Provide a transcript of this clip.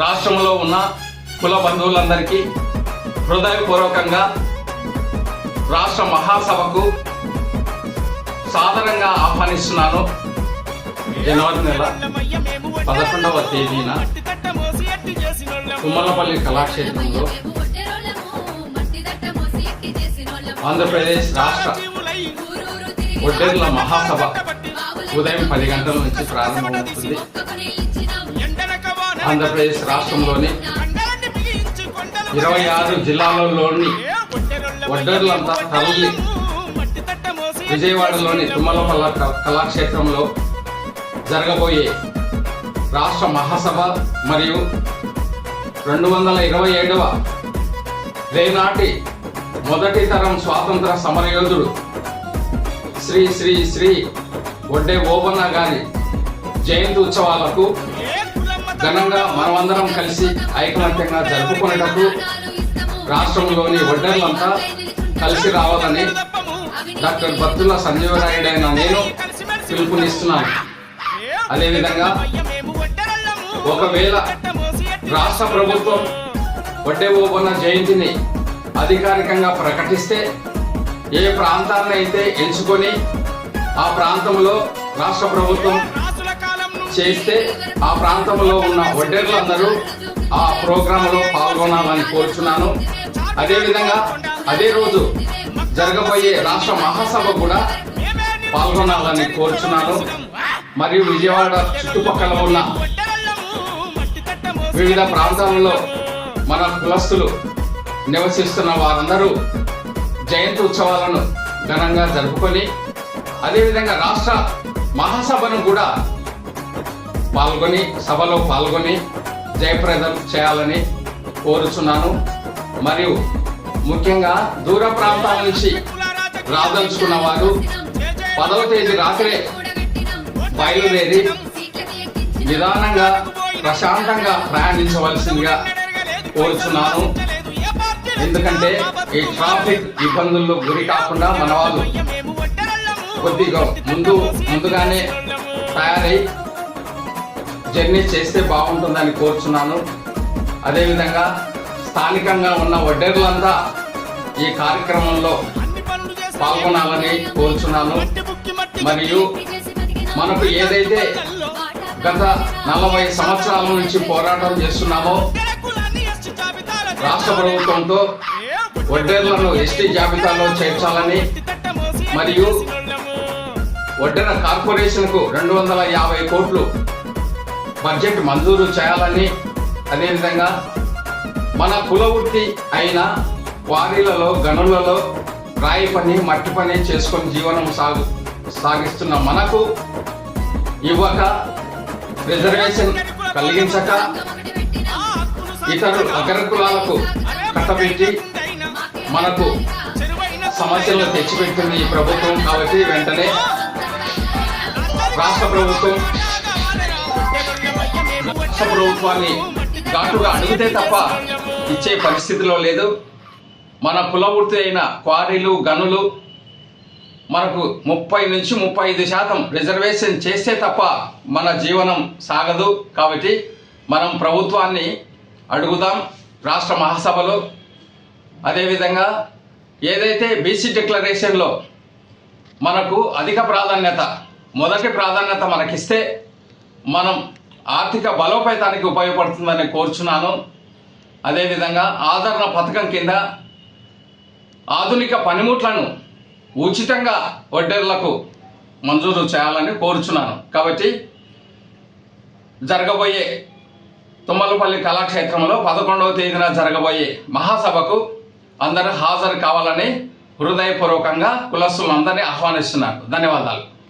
రాష్ట్రంలో ఉన్న కుల బంధువులందరికీ హృదయపూర్వకంగా రాష్ట్ర మహాసభకు సాధారణంగా ఆహ్వానిస్తున్నాను. జనవరి నెల పదకొండవ తేదీన కుమ్మలపల్లి కళాక్షేత్రంలో ఆంధ్రప్రదేశ్ రాష్ట్ర ఒడ్డెర్ల మహాసభ ఉదయం పది గంటల నుంచి ప్రారంభమవుతుంది. ఆంధ్రప్రదేశ్ రాష్ట్రంలోని ఇరవై ఆరు జిల్లాలలోని ఒడ్డర్లంతా తరలి విజయవాడలోని తుమ్మలపల్ల క- కళాక్షేత్రంలో జరగబోయే రాష్ట్ర మహాసభ మరియు రెండు వందల ఇరవై ఏడవ రేనాటి మొదటి తరం స్వాతంత్ర సమరయోధుడు శ్రీ శ్రీ శ్రీ ఒడ్డే ఓబన్న గారి జయంతి ఉత్సవాలకు ఘనంగా మనమందరం కలిసి ఐకమత్యంగా జరుపుకునేటప్పుడు రాష్ట్రంలోని వడ్డర్లంతా కలిసి రావాలని డాక్టర్ బత్తుల సంజీవరాయుడైన నేను పిలుపునిస్తున్నాను అదేవిధంగా ఒకవేళ రాష్ట్ర ప్రభుత్వం వడ్డే ఓబన్న జయంతిని అధికారికంగా ప్రకటిస్తే ఏ ప్రాంతాన్ని అయితే ఎంచుకొని ఆ ప్రాంతంలో రాష్ట్ర ప్రభుత్వం చేస్తే ఆ ప్రాంతంలో ఉన్న వడ్డేర్లందరూ ఆ ప్రోగ్రాంలో పాల్గొనాలని కోరుచున్నాను. అదేవిధంగా అదే రోజు జరగబోయే రాష్ట్ర మహాసభ కూడా పాల్గొనాలని కోరుచున్నాను. మరియు విజయవాడ చుట్టుపక్కల ఉన్న వివిధ ప్రాంతాలలో మన కులస్తులు నివసిస్తున్న వారందరూ జయంతి ఉత్సవాలను ఘనంగా జరుపుకొని అదేవిధంగా రాష్ట్ర మహాసభను కూడా పాల్గొని సభలో పాల్గొని జయప్రదం చేయాలని కోరుచున్నాను. మరియు ముఖ్యంగా దూర ప్రాంతాల నుంచి రాదలుచుకున్న వారు పదవ తేదీ రాత్రే బయలుదేరి నిదానంగా ప్రశాంతంగా ప్రయాణించవలసిందిగా కోరుచున్నాను. ఎందుకంటే ఈ ట్రాఫిక్ ఇబ్బందుల్లో గురి కాకుండా మన వాళ్ళు కొద్దిగా ముందు ముందుగానే తయారై జర్నీ చేస్తే బాగుంటుందని కోరుచున్నాను. అదేవిధంగా స్థానికంగా ఉన్న వడ్డేర్లంతా ఈ కార్యక్రమంలో పాల్గొనాలని కోరుచున్నాను. మరియు మనకు ఏదైతే గత నలభై సంవత్సరాల నుంచి పోరాటం చేస్తున్నామో రాష్ట్ర ప్రభుత్వంతో వడ్డేర్లను ఎస్టీ జాబితాలో చేర్చాలని మరియు వడ్డెర కార్పొరేషన్కు రెండు వందల యాభై కోట్లు బడ్జెట్ మంజూరు చేయాలని అదేవిధంగా మన కులవృత్తి అయిన వారీలలో గనులలో రాయి పని మట్టి పని చేసుకొని జీవనం సాగు సాగిస్తున్న మనకు ఇవ్వక రిజర్వేషన్ కలిగించక ఇతరు అగ్రకులాలకు కట్టబెట్టి మనకు సమస్యలను తెచ్చిపెట్టింది ఈ ప్రభుత్వం కాబట్టి వెంటనే రాష్ట్ర ప్రభుత్వం రాష్ట్ర ప్రభుత్వాన్ని ఘాటుగా అడిగితే తప్ప ఇచ్చే పరిస్థితిలో లేదు. మన కులవృత్తి అయిన క్వారీలు గనులు మనకు ముప్పై నుంచి ముప్పై ఐదు శాతం రిజర్వేషన్ చేస్తే తప్ప మన జీవనం సాగదు. కాబట్టి మనం ప్రభుత్వాన్ని అడుగుదాం రాష్ట్ర మహాసభలో. అదేవిధంగా ఏదైతే బీసీ డిక్లరేషన్లో మనకు అధిక ప్రాధాన్యత మొదటి ప్రాధాన్యత మనకిస్తే మనం ఆర్థిక బలోపేతానికి ఉపయోగపడుతుందని కోరుచున్నాను. అదేవిధంగా ఆదరణ పథకం కింద ఆధునిక పనిముట్లను ఉచితంగా వడ్డీలకు మంజూరు చేయాలని కోరుచున్నాను. కాబట్టి జరగబోయే తుమ్మలపల్లి కళాక్షేత్రంలో పదకొండవ తేదీన జరగబోయే మహాసభకు అందరూ హాజరు కావాలని హృదయపూర్వకంగా కులస్తులందరినీ ఆహ్వానిస్తున్నాను. ధన్యవాదాలు.